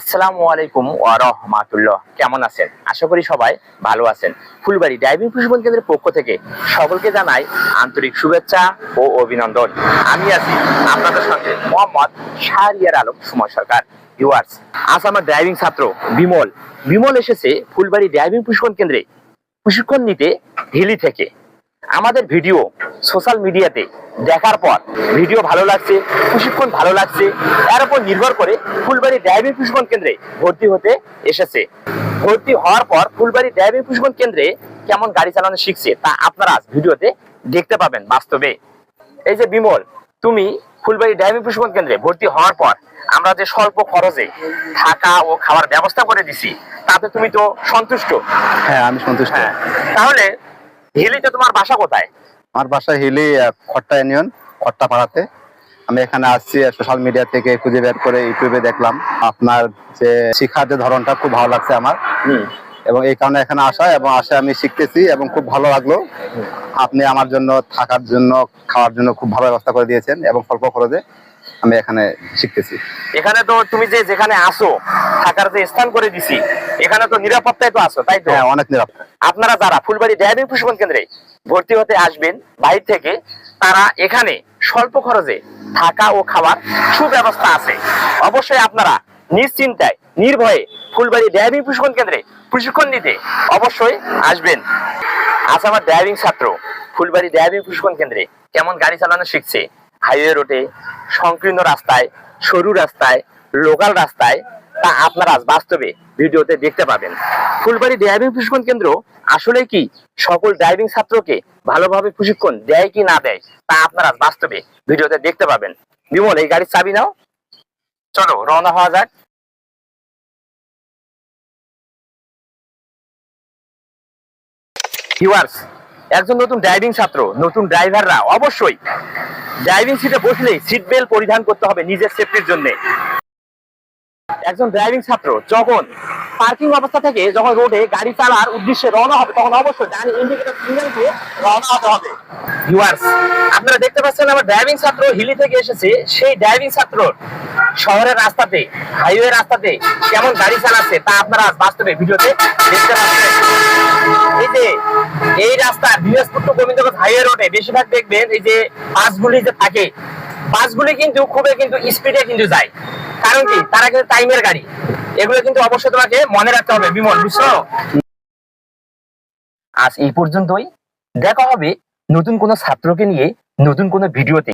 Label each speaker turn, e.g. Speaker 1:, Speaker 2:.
Speaker 1: আসসালামু আলাইকুম ওয়া রাহমাতুল্লাহ। কেমন আছেন? আশা করি সবাই ভালো আছেন। ফুলবাড়ি ড্রাইভিং প্রশিক্ষণ কেন্দ্রের পক্ষ থেকে সকলকে জানাই আন্তরিক শুভেচ্ছা ও অভিনন্দন। আমি আছি আপনাদের সঙ্গে মোহাম্মদ শাহরিয়ার আলম, সুমন সরকার। ভিউয়ার্স, আজ আমার ড্রাইভিং ছাত্র বিমল। বিমল এসেছে ফুলবাড়ি ড্রাইভিং প্রশিক্ষণ কেন্দ্রে। প্রশিক্ষণ নিতে হিলি থেকে। আমাদের ভিডিও সোশ্যাল মিডিয়াতে দেখার পর ভিডিও ভালো লাগছে প্রশিক্ষণ ভালো লাগছে এর উপর নির্ভর করে ফুলবাড়ি ড্রাইভিং প্রশিক্ষণ কেন্দ্রে ভর্তি হতে এসেছে। ভর্তি হওয়ার পর ফুলবাড়ি ড্রাইভিং প্রশিক্ষণ কেন্দ্রে কেমন গাড়ি চালানো শিখছে তা আপনারা আজ ভিডিওতে দেখতে পাবেন বাস্তবে। এই যে বিমল তুমি ফুলবাড়ি ড্রাইভিং প্রশিক্ষণ কেন্দ্রে ভর্তি হওয়ার পর আমরা যে স্বল্প খরচে থাকা ও খাওয়ার ব্যবস্থা করে দিছি তাতে তুমি তো সন্তুষ্ট?
Speaker 2: হ্যাঁ আমি সন্তুষ্ট।
Speaker 1: হ্যাঁ তাহলে হিলিতে তোমার বাসা কোথায়?
Speaker 2: আমার বাসা হিলি খট্টা ইউনিয়ন খট্টা পাড়াতে। আমি এখানে আসছি সোশ্যাল মিডিয়া থেকে খুঁজে বের করে ইউটিউবে দেখলাম। আপনার যে শিক্ষার যে ধরনটা খুব ভালো লাগছে আমার। এবং এই কারণে এখানে আসা এবং আসে আমি শিখতেছি এবং খুব ভালো লাগল। আপনি আমার জন্য থাকার জন্য খাওয়ার জন্য খুব ভালো ব্যবস্থা করে দিয়েছেন এবং স্বল্প খরচে আমি এখানে শিখতেছি।
Speaker 1: এখানে তো তুমি যে যেখানে আসো থাকার যে স্থান করে দিছি এখানে তো নিরাপত্তায় তো আসো তাই তো?
Speaker 2: হ্যাঁ অনেক নিরাপদ
Speaker 1: আপনারা যারা ফুলবাড়ি ড্রাইভিং প্রশিক্ষণ কেন্দ্রে ভর্তি হতে আসবেন বাইরে থেকে তারা এখানে স্বল্প খরচে থাকা ও খাবার সুব্যবস্থা আছে। অবশ্যই আপনারা নিশ্চিন্তায় নির্ভয়ে ফুলবাড়ি ড্রাইভিং প্রশিক্ষণ কেন্দ্রে প্রশিক্ষণ নিতে অবশ্যই আসবেন। আজ আমার ড্রাইভিং ছাত্র ফুলবাড়ি ড্রাইভিং প্রশিক্ষণ কেন্দ্রে কেমন গাড়ি চালানো শিখছে হাইওয়ে রোডে, সংকীর্ণ রাস্তায়, সরু রাস্তায়, লোকাল রাস্তায়, তা আপনারা বাস্তবে ভিডিওতে দেখতে পাবেন। ফুলবাড়ি ড্রাইভিং প্রশিক্ষণ কেন্দ্র আসলে কি সকল ড্রাইভিং ছাত্রকে ভালোভাবে প্রশিক্ষণ দেয় কি না দেয়, তা আপনারা বাস্তবে ভিডিওতে দেখতে পাবেন। বিমল, এই গাড়ির চাবি নাও। চলো, রওনা হওয়া যাক। একজন নতুন ড্রাইভিং ছাত্র, নতুন ড্রাইভাররা অবশ্যই ড্রাইভিং সিটে বসলেই সিট বেল্ট পরিধান করতে হবে নিজের সেফটির জন্য। একজন ড্রাইভিং ছাত্র যখন পার্কিং অবস্থা থেকে যখন রোডে গাড়ি চালার উদ্দেশ্যে রওনা হবে, তখন অবশ্যই ডান ইন্ডিকেটর সিগন্যাল দিয়ে রওনা হতে হবে। ভিউয়ার্স আপনারা দেখতে পাচ্ছেন আমার ড্রাইভিং ছাত্র হিলি থেকে এসেছে। সেই ড্রাইভিং ছাত্র শহরের রাস্তাতে হাইওয়ে রাস্তাতে কেমন গাড়ি চালাচ্ছে তা আপনারা বাস্তবে ভিডিওতে দেখতে পাচ্ছেন। যে এই রাস্তা বৃহস্পতি গোবিন্দগঞ্জ হাইওয়ে রোডে বেশিরভাগ দেখবেন এই যে বাসগুলি যে থাকে, বাসগুলি কিন্তু খুবই কিন্তু স্পিডে কিন্তু যায়। কারণ কি? তারা কিন্তু টাইমের গাড়ি। এগুলো কিন্তু অবশ্যই তোমাকে মনে রাখতে হবে, বিমল, বুঝছ? আজ এই পর্যন্তই। দেখা হবে নতুন কোনো ছাত্রকে নিয়ে, নতুন কোনো ভিডিওতে।